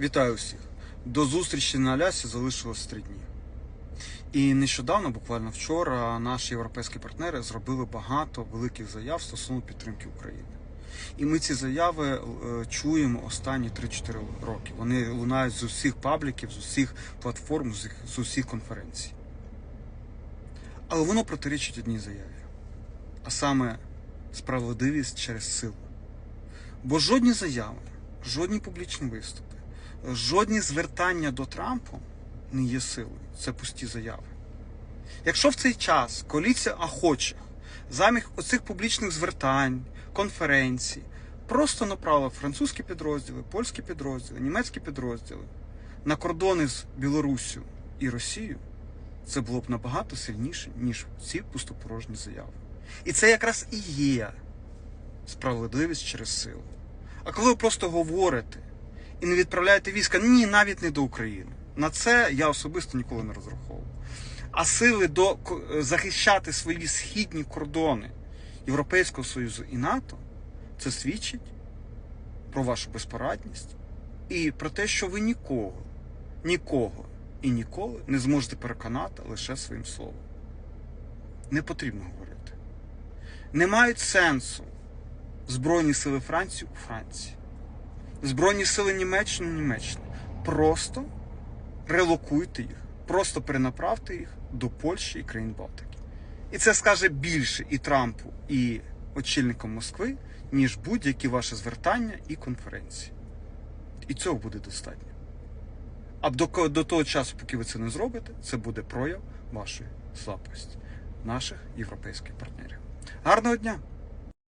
Вітаю всіх! До зустрічі на Алясі залишилось три дні. І нещодавно, буквально вчора, наші європейські партнери зробили багато великих заяв стосовно підтримки України. І ми ці заяви е, чуємо останні 3-4 роки. Вони лунають з усіх пабліків, з усіх платформ, з усіх конференцій. Але воно протирічить одній заяві, а саме справедливість через силу. Бо жодні заяви, жодні публічні виступи, жодні звертання до Трампу не є силою. Це пусті заяви. Якщо в цей час коаліція охочих замість оцих публічних звертань, конференцій, просто направила французькі підрозділи, польські підрозділи, німецькі підрозділи на кордони з Білоруссю і Росією, це було б набагато сильніше, ніж ці пустопорожні заяви. І це якраз і є справедливість через силу. А коли ви просто говорите і не відправляєте війська, ні, навіть не до України. На це я особисто ніколи не розраховував. А сили до захищати свої східні кордони Європейського Союзу і НАТО, це свідчить про вашу безпорадність і про те, що ви нікого, нікого і ніколи не зможете переконати лише своїм словом. Не потрібно говорити. Не мають сенсу Збройні сили Франції у Франції, Збройні сили Німеччини у Німеччині. Просто релокуйте їх, просто перенаправте їх до Польщі і країн Балтики. І це скаже більше і Трампу, і очільникам Москви, ніж будь-які ваші звертання і конференції. І цього буде достатньо. А до, до того часу, поки ви це не зробите, це буде прояв вашої слабкості, наших європейських партнерів. Гарного дня!